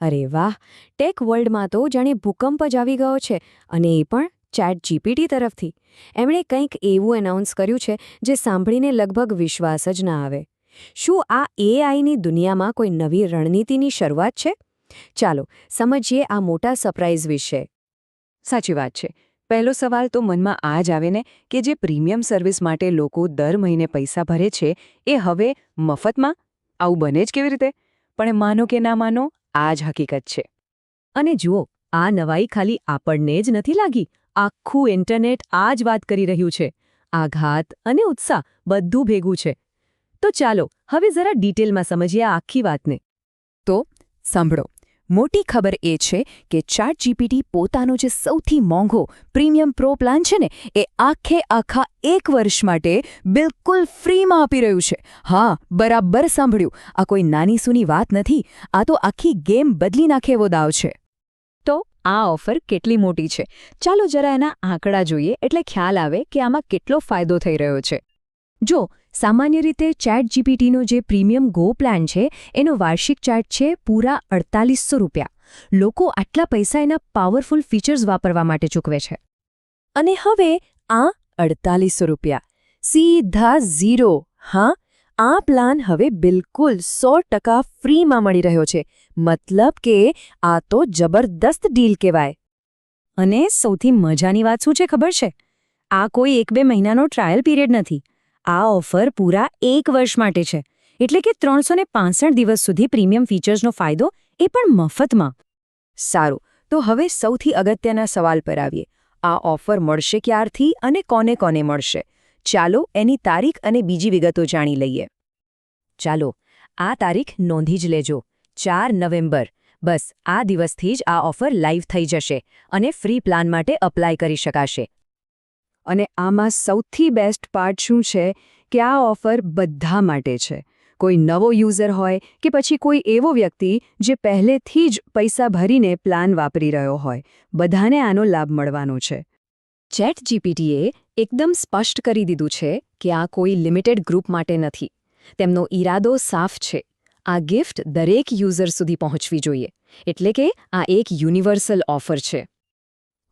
અરે વાહ, ટેક વર્લ્ડમાં તો જાણે ભૂકંપ જ આવી ગયો છે, અને એ પણ ચેટ જીપીટી તરફથી. એમણે કંઈક એવું એનાઉન્સ કર્યું છે, જે સાંભળીને લગભગ વિશ્વાસ જ ના આવે. શું આ એઆઈની દુનિયામાં કોઈ નવી રણનીતિની શરૂઆત છે? ચાલો, સમજીએ આ મોટા સરપ્રાઇઝ વિશે. સાચી વાત છે. પહેલો સવાલ તો મનમાં આ જ આવે ને, કે જે પ્રીમિયમ સર્વિસ માટે લોકો દર મહિને પૈસા ભરે છે, એ હવે મફતમાં? આવું બને જ કેવી રીતે? પણ માનો કે ના માનો આ જ હકીકત છે. અને જુઓ, આ નવાઈ ખાલી આપણને જ નથી લાગી. આખું ઇન્ટરનેટ આ જ વાત કરી રહ્યું છે. આઘાત અને ઉત્સાહ બધું ભેગું છે. તો ચાલો, હવે જરા ડિટેલમાં સમજીએ આખી વાતને. તો, સાંભળો. મોટી ખબર એ છે કે ચાટ જીપીટી પોતાનો જે સૌથી મોંઘો પ્રીમિયમ પ્રો પ્લાન છે ને, એ આખે આખા એક વર્ષ માટે બિલકુલ ફ્રીમાં આપી રહ્યું છે. હા, બરાબર સાંભળ્યું. આ કોઈ નાની સૂની વાત નથી. આ તો આખી ગેમ બદલી નાખે એવો દાવ છે. તો આ ઓફર કેટલી મોટી છે? ચાલો જરા એના આંકડા જોઈએ. એટલે ખ્યાલ આવે કે આમાં કેટલો ફાયદો થઈ રહ્યો છે. જો સામાન્ય રીતે ચેટ જીપીટીનો જે પ્રીમિયમ ગો પ્લાન છે, એનો વાર્ષિક ચાર્જ છે પૂરા અડતાલીસો રૂપિયા. લોકો આટલા પૈસા એના પાવરફુલ ફીચર્સ વાપરવા માટે ચૂકવે છે. અને હવે આ અડતાલીસો રૂપિયા. સીધા ઝીરો. હા, આ પ્લાન હવે બિલકુલ સો ટકા ફ્રીમાં મળી રહ્યો છે. મતલબ કે આ તો જબરદસ્ત ડીલ કહેવાય. અને સૌથી મજાની વાત શું છે ખબર છે? આ કોઈ એક બે મહિનાનો ટ્રાયલ પીરિયડ નથી. આ ઓફર પૂરા એક વર્ષ માટે છે. એટલે કે ત્રણસો દિવસ સુધી પ્રીમિયમ ફીચર્સનો ફાયદો એ પણ મફતમાં. સારું, તો હવે સૌથી અગત્યના સવાલ પર આવીએ. આ ઓફર મળશે ક્યારથી અને કોને કોને મળશે? ચાલો એની તારીખ અને બીજી વિગતો જાણી લઈએ. ચાલો, આ તારીખ નોંધી જ લેજો. ચાર નવેમ્બર. બસ, આ દિવસથી જ આ ઓફર લાઈવ થઈ જશે અને ફ્રી પ્લાન માટે અપ્લાય કરી શકાશે. અને આમાં સૌથી બેસ્ટ પાર્ટ શું છે કે આ ઓફર બધા માટે છે. કોઈ નવો યુઝર હોય કે પછી કોઈ એવો વ્યક્તિ જે પહેલેથી જ પૈસા ભરીને પ્લાન વાપરી રહ્યો હોય. બધાને આનો લાભ મળવાનો છે. ચેટ જીપીટીએ એકદમ સ્પષ્ટ કરી દીધું છે કે આ કોઈ લિમિટેડ ગ્રુપ માટે નથી. તેમનો ઈરાદો સાફ છે. આ ગિફ્ટ દરેક યુઝર સુધી પહોંચવી જોઈએ. એટલે કે આ એક યુનિવર્સલ ઓફર છે.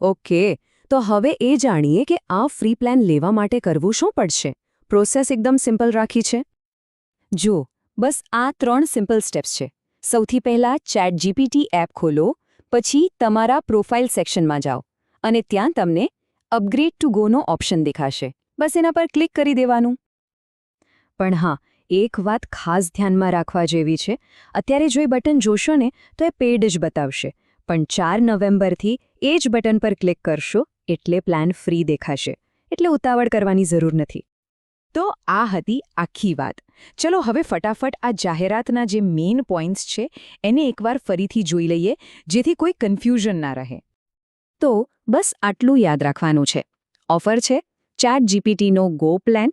ઓકે તો હવે એ જાણીએ કે આ ફ્રી પ્લાન લેવા માટે કરવું શું પડશે. પ્રોસેસ એકદમ સિમ્પલ રાખી છે. જુઓ બસ આ ત્રણ સિમ્પલ સ્ટેપ્સ છે. સૌથી પહેલા ચેટ જીપીટી એપ ખોલો, પછી તમારા પ્રોફાઇલ સેક્શનમાં જાઓ, અને ત્યાં તમને અપગ્રેડ ટુ ગોનો ઓપ્શન દેખાશે. બસ એના પર ક્લિક કરી દેવાનું. પણ હા, એક વાત ખાસ ધ્યાનમાં રાખવા જેવી છે. અત્યારે જો એ બટન જોશો ને, તો એ પેડ જ બતાવશે. પણ ચાર નવેમ્બરથી એ જ બટન પર ક્લિક કરશો એટલે પ્લાન ફ્રી દેખાશે. એટલે ઉતાવળ કરવાની જરૂર નથી. તો આ હતી આખી વાત. ચલો હવે ફટાફટ આ જાહેરાતના જે મેઇન પોઈન્ટ્સ છે, એને એકવાર ફરીથી જોઈ લઈએ, જેથી કોઈ કન્ફ્યુઝન ના રહે. તો બસ આટલું યાદ રાખવાનું છે. ઓફર છે ચેટ જીપીટીનો ગો પ્લાન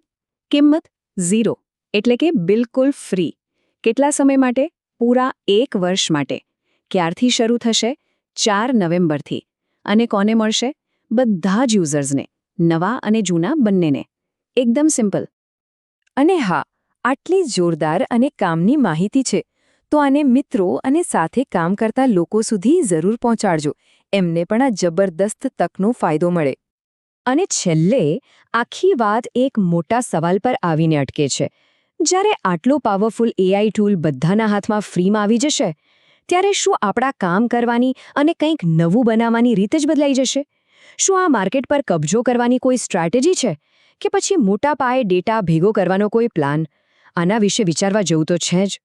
કિંમત ઝીરો એટલે કે બિલકુલ ફ્રી કેટલા સમય માટે? પૂરા એક વર્ષ માટે. ક્યારથી શરૂ થશે? ચાર નવેમ્બરથી. અને કોને મળશે? બધા જ યુઝર્સને, નવા અને જૂના બંનેને. એકદમ સિમ્પલ. અને હા, આટલી જોરદાર અને કામની માહિતી છે, તો આને મિત્રો અને સાથે કામ કરતા લોકો સુધી જરૂર પહોંચાડજો, એમને પણ આ જબરદસ્ત તકનો ફાયદો મળે. અને છેલ્લે, આખી વાત એક મોટા સવાલ પર આવીને અટકે છે. જ્યારે આટલો પાવરફુલ એઆઈ ટૂલ બધાના હાથમાં ફ્રીમાં આવી જશે, ત્યારે શું આપણા કામ કરવાની અને કંઈક નવું બનાવવાની રીત જ બદલાઈ જશે? શું આ માર્કેટ પર કબજો કરવાની કોઈ સ્ટ્રેટેજી છે? કે પછી મોટા પાયે ડેટા ભેગો કરવાનો કોઈ પ્લાન? આના વિશે વિચારવા જેવું તો છે જ.